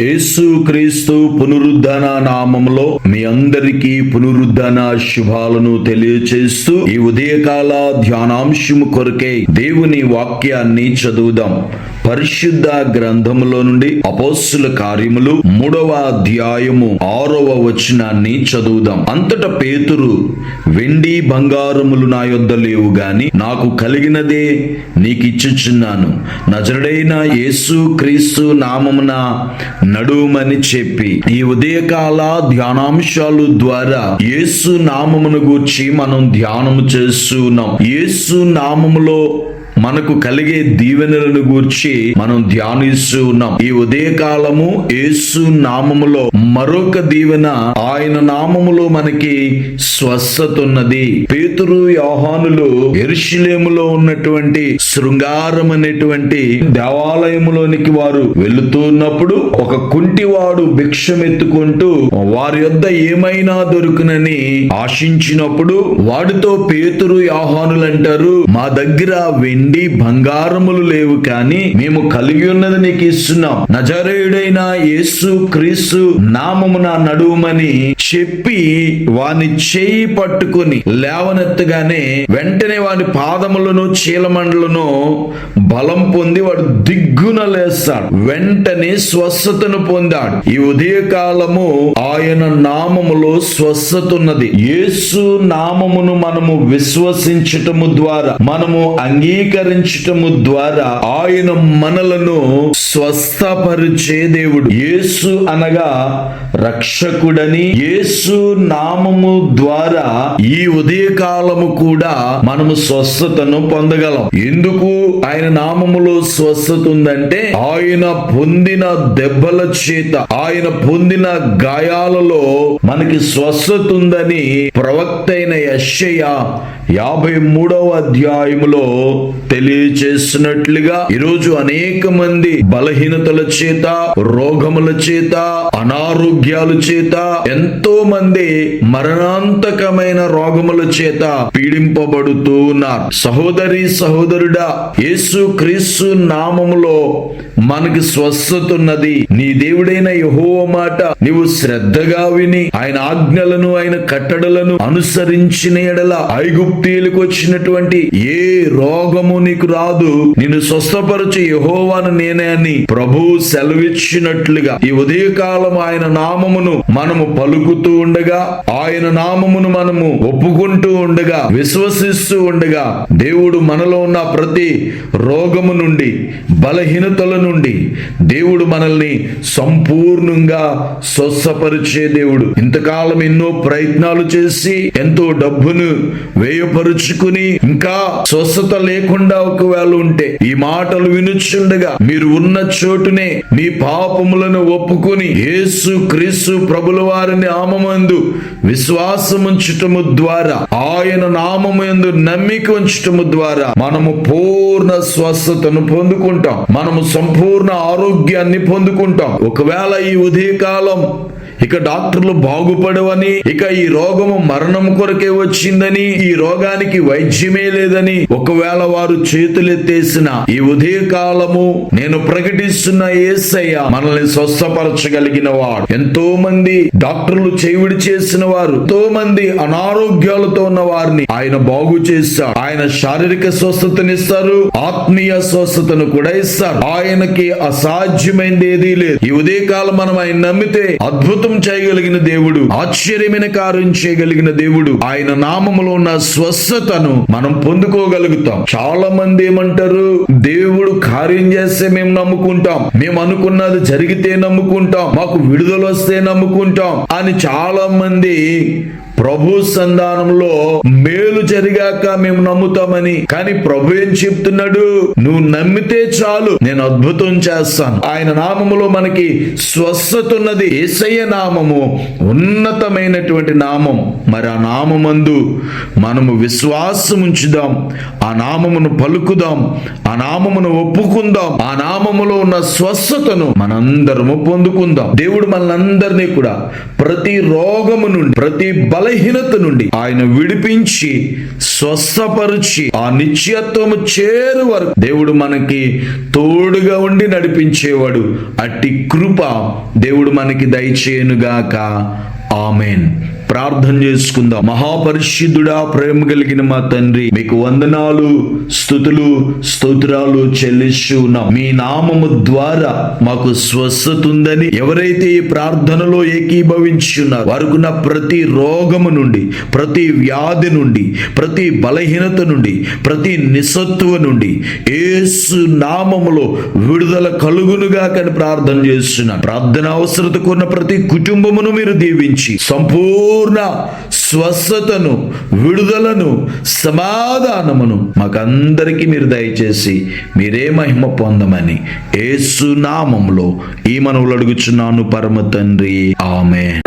యేసుక్రీస్తు పునరుద్ధరణ నామంలో మీ అందరికీ పునరుద్ధరణ శుభాలను తెలియచేస్తూ ఈ ఉదయకాల ధ్యానాంశము కొరకే దేవుని వాక్యాన్ని చదువుదాం. పరిశుద్ధ గ్రంథములో నుండి అపోస్సుల కార్యములు మూడవ అధ్యాయము ఆరవ వచనాన్ని చదువుదాం. అంతట పేతురు వెండి బంగారములు నా యొద్ద లేవు గాని నాకు కలిగినదే నీకిచ్చుచున్నాను. నజరుడైన యేసు క్రీస్తు నామమున నడుమని చెప్పి ఈ ఉదయకాల ధ్యానాంశాలు ద్వారా యేసు నామమును గూర్చి మనం ధ్యానము చేస్తున్నాం యేసు నామములో మనకు కలిగే దీవెనలను గూర్చి మనం ధ్యానిస్తూ ఉన్నాం. ఈ ఉదయకాలము యేసు నామములో మరొక దీవెన ఆయన నామములో మనకి స్వస్థత ఉన్నది పేతురు యోహానులు ఎరుషులేములో ఉన్నటువంటి శృంగారం అనేటువంటి దేవాలయములోనికి వారు వెళుతున్నప్పుడు ఒక కుంటివాడు భిక్షమెత్తుకుంటూ వారి యొద్ద ఏమైనా దొరుకునని ఆశించినప్పుడు వాడితో పేతురు యోహానులు అంటారు మా దగ్గర వెండి బంగారములు లేవు కానీ మేము కలిగి ఉన్నది నీకు ఇస్తున్నాం. నజరేయుడైన యేసు క్రీస్తు నామమున నడుమని చెప్పి వాని చేయి పట్టుకుని లేవనెత్తగానే వెంటనే వాని పాదములను చీలమండలను బలం పొంది వాడు దిగ్గున లేస్తాడు. వెంటనే స్వస్థతను పొందాడు. ఈ ఉదయకాలము ఆయన నామములో స్వస్థత ఉన్నది యేసు నామమును మనము విశ్వసించటము ద్వారా మనము అంగీకరించటము ద్వారా ఆయన మనలను స్వస్థపరిచే దేవుడు. యేసు అనగా రక్షకుడని యేసు నామము ద్వారా ఈ ఉదయకాలము కూడా మనము స్వస్థతను పొందగలం. ఎందుకు ఆయన నామములో స్వస్థత ఉందంటే ఆయన పొందిన దెబ్బల చేత ఆయన పొందిన గాయాలలో మనకి స్వస్థత ఉందని ప్రవక్త అయిన యశయ్య యాభై మూడవ అధ్యాయములో తెలియచేసినట్లుగా ఈరోజు అనేక మంది బలహీనతల చేత రోగముల చేత అనారోగ్యాల చేత ఎంతో మంది మరణాంతకమైన రోగముల చేత పీడింపబడుతూ ఉన్నారు. సహోదరి సహోదరుడా యేసు క్రీస్తు నామములో మనకి స్వస్థత ఉన్నది. నీ దేవుడైన యహో మాట నీవు శ్రద్ధగా విని ఆయన ఆజ్ఞలను ఆయన కట్టడలను అనుసరించిన ఎడల ఐగుప్తీలకు వచ్చినటువంటి ఏ రోగము నీకు రాదు. నిన్ను స్వస్థపరచు యహోవాను నేనే అని ప్రభు సెలవిచ్చినట్లుగా ఈ ఉదయకాలం ఆయన నామమును మనము పలుకుతూ ఉండగా ఆయన నామమును మనము ఒప్పుకుంటూ ఉండగా విశ్వసిస్తూ ఉండగా దేవుడు మనలో ఉన్న ప్రతి రోగము నుండి బలహీనతల నుండి దేవుడు మనల్ని సంపూర్ణంగా స్వస్థపరిచే దేవుడు. ఇంతకాలం ఎన్నో ప్రయత్నాలు చేసి ఎంతో డబ్బును వేయపరుచుకుని ఇంకా స్వస్థత లేకుండా ఒకవేళ ఉంటే ఈ మాటలు వినుచుండగా మీరు ఉన్న చోటునే మీ పాపములను ఒప్పుకొని యేసు క్రీస్తు ప్రభుల వారిని ఆమమందు విశ్వాసముంచటము ద్వారా ఆయన నామము యందు నమ్మిక ఉంచటము ద్వారా మనము పూర్ణ స్వస్థతను పొందుకుంటాం. మనము సంపూర్ణ ఆరోగ్యాన్ని పొందుకుంటాం. ఒకవేళ ఈ ఉదయకాలం ఇక డాక్టర్లు బాగుపడవని ఇక ఈ రోగము మరణం కొరకే వచ్చిందని ఈ రోగానికి వైద్యమే లేదని ఒకవేళ వారు చేతులెత్తేసిన ఈ ఉదయ కాలము నేను ప్రకటిస్తున్న ఏసయ్య మనల్ని స్వస్థపరచగలిగిన వాడు. ఎంతో మంది డాక్టర్లు చేవిడి చేసిన వారు ఎంతో మంది అనారోగ్యాలతో ఉన్న వారిని ఆయన బాగు చేస్తాడు ఆయన శారీరక స్వస్థతనిస్తారు ఆత్మీయ స్వస్థతను కూడా ఇస్తారు. ఆయనకి అసాధ్యమైనది ఏదీ లేదు. ఈ ఉదయకాలం మనం ఆయన నమ్మితే అద్భుతం చేయగలిగిన దేవుడు ఆశ్చర్యమైన కార్యం చేయగలిగిన దేవుడు. ఆయన నామములో ఉన్న స్వస్థతను మనం పొందుకోగలుగుతాం. చాలా మంది ఏమంటారు? దేవుడు కార్యం చేస్తే మేము నమ్ముకుంటాం. మేము అనుకున్నది జరిగితే నమ్ముకుంటాం. మాకు విడుదల వస్తే నమ్ముకుంటాం. అని చాలా మంది ప్రభు సంధానంలో మేలు జరిగాక మేము నమ్ముతామని. కానీ ప్రభు ఏం చెప్తున్నాడు? నువ్వు నమ్మితే చాలు నేను అద్భుతం చేస్తాను. ఆయన నామములో మనకి స్వస్థత ఉన్నది. ఏసయ్య నామము ఉన్నతమైనటువంటి నామం. మరి ఆ నామందు మనము విశ్వాసం ఉంచుదాం. ఆ నామమును పలుకుదాం. ఆ నామమును ఒప్పుకుందాం. ఆ నామములో ఉన్న స్వస్థతను మనందరము పొందుకుందాం. దేవుడు మనందరినీ కూడా ప్రతి రోగము నుండి ప్రతి బల బలహీనత నుండి ఆయన విడిపించి స్వస్థపరిచి ఆ నిత్యత్వము చేరు వరకు దేవుడు మనకి తోడుగా ఉండి నడిపించేవాడు. అట్టి కృప దేవుడు మనకి దయచేయనుగాక. ఆమెన్. ప్రార్థన చేసుకుందాం. మహాపరిశుద్ధుడా ప్రేమ కలిగిన మా తండ్రి మీకు వందనాలు స్థుతులు స్తోత్రాలు చెల్లిస్తూ ఉన్నాం. మీ నామము ద్వారా మాకు స్వస్థత ఉందని ఎవరైతే ఈ ప్రార్థనలో ఏకీభవించున్నారు నా ప్రతి రోగము నుండి ప్రతి వ్యాధి నుండి ప్రతి బలహీనత నుండి ప్రతి నిస్సత్తువ నుండి ఏసు నామములో విడుదల కలుగునుగా కని ప్రార్థన చేస్తున్నాను ప్రార్థన అవసరతకు ఉన్న ప్రతి కుటుంబమును మీరు దీవించి సంపూర్ణ స్వస్థతను విడుదలను సమాధానమును మాకందరికీ మీరు దయచేసి మీరే మహిమ పొందమని ఏసునామంలో ఈ మనవులు అడుగుచున్నాను పరమ తండ్రి. ఆమె